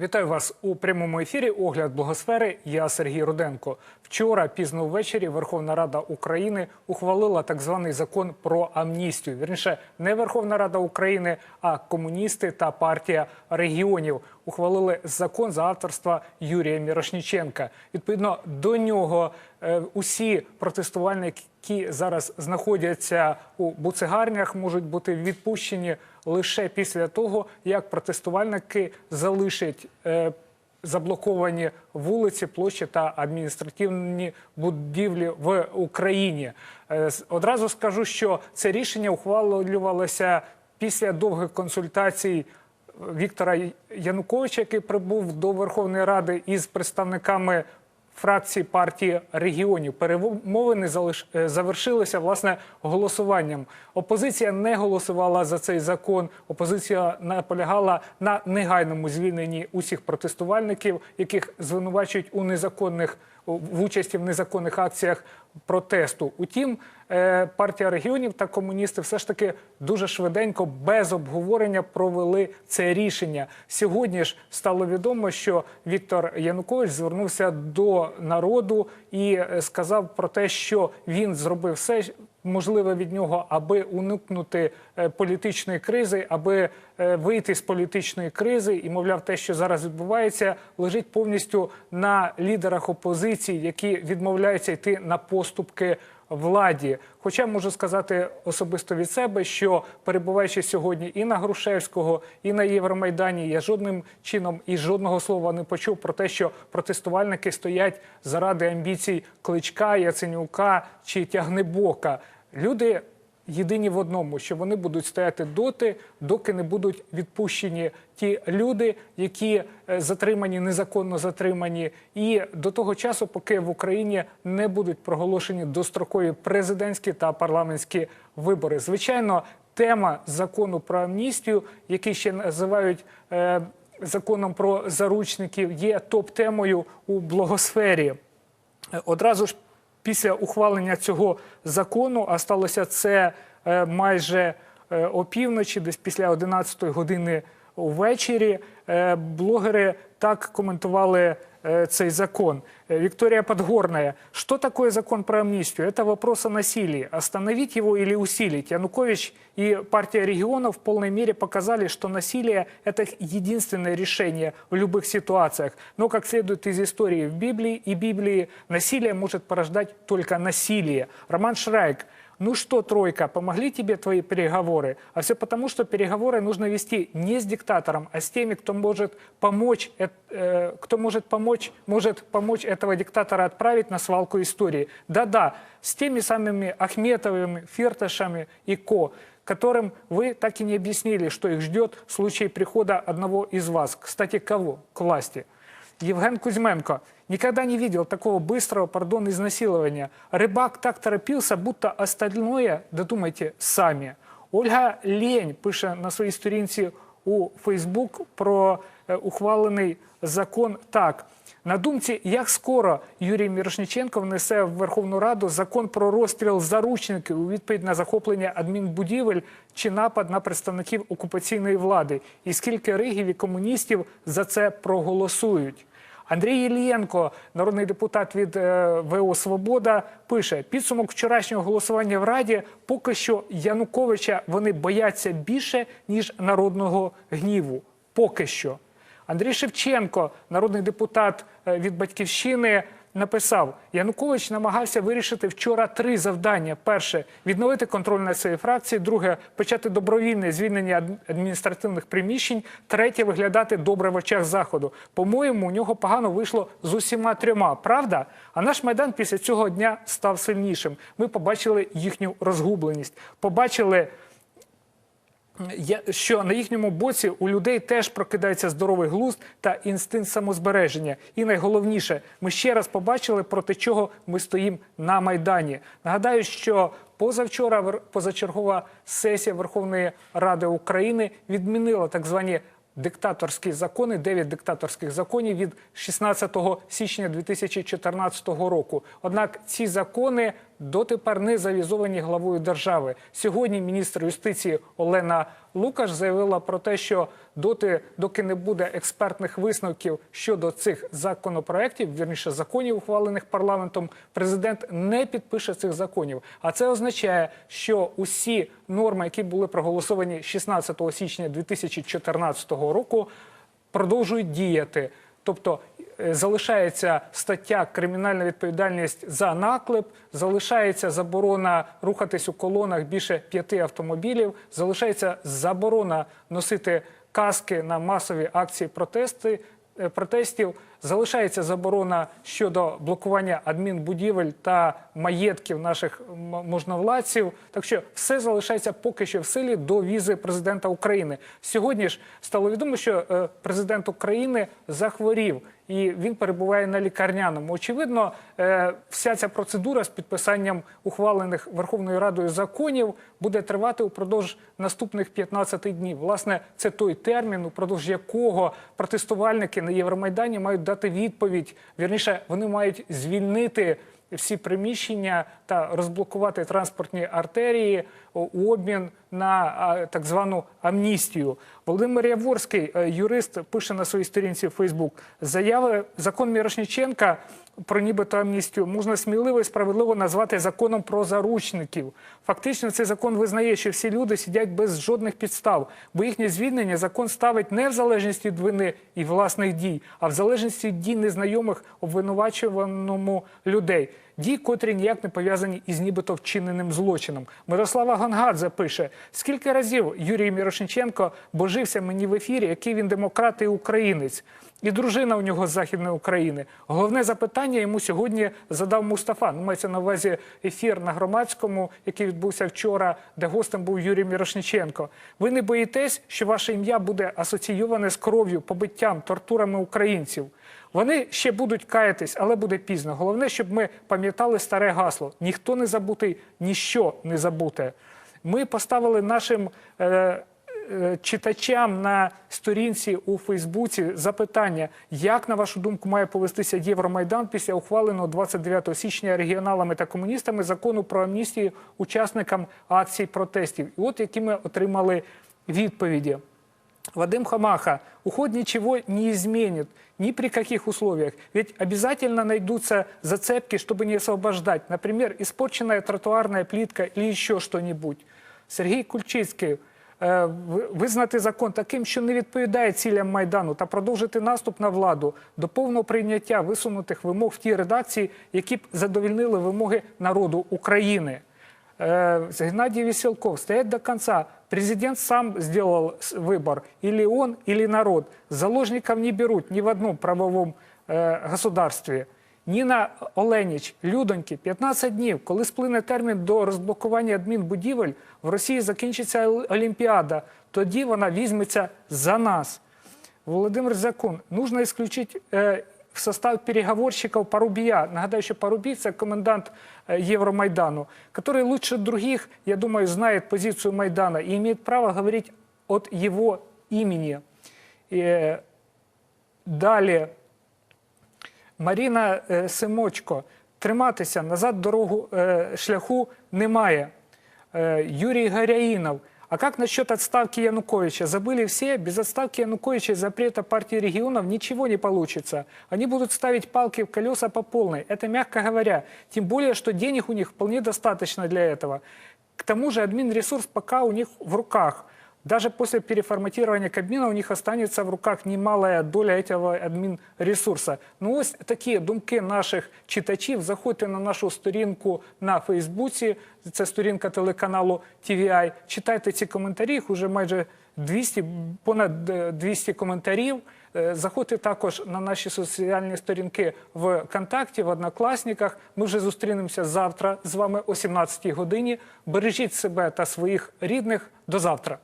Вітаю вас у прямому ефірі. Огляд благосфери. Я Сергій Руденко. Вчора пізно ввечері Верховна Рада України ухвалила так званий закон про амністію. Вірніше, не Верховна Рада України, а комуністи та партія регіонів ухвалили закон за авторства Юрія Мірошніченка. Відповідно до нього е, усі протестувальники, які зараз знаходяться у буцегарнях, можуть бути відпущені лише після того, як протестувальники залишать е, заблоковані вулиці, площі та адміністративні будівлі в Україні. Е, Одразу скажу, що це рішення ухвалювалося після довгих консультацій Віктора Януковича, який прибув до Верховної Ради із представниками фракції партії регіонів. Перемовини е, завершилися власне голосуванням. Опозиція не голосувала за цей закон. Опозиція наполягала на негайному звільненні усіх протестувальників, яких звинувачують у незаконних в участі в незаконних акціях протесту. Утім, е, партія регіонів та комуністи все ж таки дуже швиденько, без обговорення, провели це рішення. Сьогодні ж стало відомо, що Віктор Янукович звернувся до народу і е, сказав про те, що він зробив все можливе від нього, аби уникнути е, політичної кризи, аби е, вийти з політичної кризи, і мовляв, те, що зараз відбувається, лежить повністю на лідерах опозиції, які відмовляються йти на поступки владі. Хоча можу сказати особисто від себе, що перебуваючи сьогодні і на Грушевського, і на Євромайдані, я жодним чином і жодного слова не почув про те, що протестувальники стоять заради амбіцій Кличка, Яценюка чи Тягнебока. Люди єдині в одному, що вони будуть стояти доти, доки не будуть відпущені ті люди, які е, затримані, незаконно затримані, і до того часу, поки в Україні не будуть проголошені дострокові президентські та парламентські вибори. Звичайно, тема закону про амністію, який ще називають. Е, Законом про заручників є топ-темою у блогосфері. Одразу ж після ухвалення цього закону, а сталося це е, майже е, опівночі, десь після 11 години увечері, е, блогери так коментували цей закон. Э, Виктория Подгорная. Что такое закон про амнистию? Это вопрос о насилии. Остановить его или усилить? Янукович и партия регионов в полной мере показали, что насилие – это единственное решение в любых ситуациях. Но, как следует из истории в Библии и Библии, насилие может порождать только насилие. Роман Шрайк. Ну что, тройка, помогли тебе твои переговоры? А все потому, что переговоры нужно вести не с диктатором, а с теми, кто может помочь, э, кто может помочь, может помочь этого диктатора отправить на свалку истории. Да-да, с теми самыми Ахметовыми, Фирташами и Ко, которым вы так и не объяснили, что их ждет в случае прихода одного из вас. Кстати, кого? К власти. Евген Кузьменко. Никогда не видел такого быстрого, пардон, изнасилования. Рыбак так торопился, будто остальное, додумайте, сами. Ольга Лень пише на своїй сторінці у Фейсбук про е, ухвалений закон так. На думці, як скоро Юрій Мірошниченко внесе в Верховну Раду закон про розстріл заручників у відповідь на захоплення адмінбудівель чи напад на представників окупаційної влади, і скільки ригів і комуністів за це проголосують. Андрій Єлієнко, народний депутат від е, ВО Свобода, пише: підсумок вчорашнього голосування в Раді поки що Януковича вони бояться більше ніж народного гніву. Поки що. Андрій Шевченко, народний депутат е, від батьківщини, написав: Янукович намагався вирішити вчора три завдання: перше відновити контроль над своєю фракцією, друге почати добровільне звільнення адміністративних приміщень, третє виглядати добре в очах заходу. По-моєму, у нього погано вийшло з усіма трьома. Правда? А наш майдан після цього дня став сильнішим. Ми побачили їхню розгубленість, побачили. Я- що на їхньому боці у людей теж прокидається здоровий глузд та інстинкт самозбереження. І найголовніше, ми ще раз побачили, проти чого ми стоїмо на майдані. Нагадаю, що позавчора позачергова сесія Верховної Ради України відмінила так звані диктаторські закони, 9 диктаторських законів від 16 січня 2014 року. Однак ці закони дотепер не завізовані главою держави. Сьогодні міністр юстиції Олена Лукаш заявила про те, що доти, доки не буде експертних висновків щодо цих законопроєктів, вірніше законів, ухвалених парламентом, президент не підпише цих законів. А це означає, що усі норми, які були проголосовані 16 січня 2014 року, продовжують діяти. Тобто залишається стаття кримінальна відповідальність за наклеп, залишається заборона рухатись у колонах більше п'яти автомобілів, залишається заборона носити каски на масові акції протести, е, протестів. Залишається заборона щодо блокування адмінбудівель та маєтків наших можновладців. Так що все залишається поки що в силі до візи президента України. Сьогодні ж стало відомо, що е, президент України захворів і він перебуває на лікарняному. Очевидно, е, вся ця процедура з підписанням ухвалених Верховною Радою законів буде тривати упродовж наступних 15 днів. Власне, це той термін, упродовж якого протестувальники на Євромайдані мають дати відповідь. Вірніше, вони мають звільнити всі приміщення та розблокувати транспортні артерії у обмін на так звану амністію. Володимир Яворський, е, юрист, пише на своїй сторінці в Фейсбук. Заяви закон Мірошниченка про нібито амністію можна сміливо і справедливо назвати законом про заручників. Фактично, цей закон визнає, що всі люди сидять без жодних підстав, бо їхнє звільнення закон ставить не в залежності від вини і власних дій, а в залежності від дій незнайомих обвинувачуваному людей. Дій, котрі ніяк не пов'язані із нібито вчиненим злочином. Мирослава Гангадзе пише: скільки разів Юрій Мірошниченко божився мені в ефірі, який він демократ і українець, і дружина у нього з Західної України. Головне запитання йому сьогодні задав Мустафа. Ну, мається на увазі ефір на громадському, який відбувся вчора, де гостем був Юрій Мірошниченко. Ви не боїтесь, що ваше ім'я буде асоційоване з кров'ю, побиттям, тортурами українців. Вони ще будуть каятись, але буде пізно. Головне, щоб ми пам'ятали старе гасло: ніхто не забутий, ніщо не забуте. Ми поставили нашим е, е, читачам на сторінці у Фейсбуці запитання, як на вашу думку має повестися Євромайдан після ухваленого 29 січня регіоналами та комуністами закону про амністію учасникам акцій протестів. І от які ми отримали відповіді. Вадим Хамаха, уход ничего не изменит ни при каких условиях. Ведь обязательно найдутся зацепки, чтобы не освобождать. Например, испорченная тротуарная плитка или еще что-нибудь. Сергій Кульчицький, е, ви- визнати закон таким, що не відповідає цілям Майдану та продовжити наступ на владу до повного прийняття висунутих вимог в тій редакції, які б задовільнили вимоги народу України. Э, Геннадий Веселков, стоять до конца. Президент сам сделал с- выбор. Или он, или народ. Заложников не берут ни в одном правовом э, государстве. Ніна Оленіч, Людоньки, 15 днів. Коли сплине термін до розблокування адмінбудівель, в Росії закінчиться Ол- Олімпіада. Тоді вона візьметься за нас. Володимир Закун, нужно исключить э, в состав переговорщиков Парубия. Нагадаю, що Парубій – це комендант э, Евромайдану, который лучше других, я думаю, знает позицию Майдана и имеет право говорить от его имени. Э, далее. Маріна Симочко, триматися назад дорогу шляху немає. Юрий Горяинов. А как насчет отставки Януковича? Забыли все? Без отставки Януковича и запрета партии регионов ничего не получится. Они будут ставить палки в колеса по полной. Это мягко говоря. Тем более, что денег у них вполне достаточно для этого. К тому же админресурс пока у них в руках. Даже после переформатирования Кабмина у них останется в руках немалая доля этого адмінресурсу. Ну ось такі думки наших читачів. Заходьте на нашу сторінку на Фейсбуці, це сторінка телеканалу TVI. Читайте ці коментарі, їх уже майже 200, понад е, 200 коментарів. Е, Заходьте також на наші соціальні сторінки в ВКонтакті, в Однокласниках. Ми вже зустрінемося завтра з вами о 17 годині. Бережіть себе та своїх рідних. До завтра.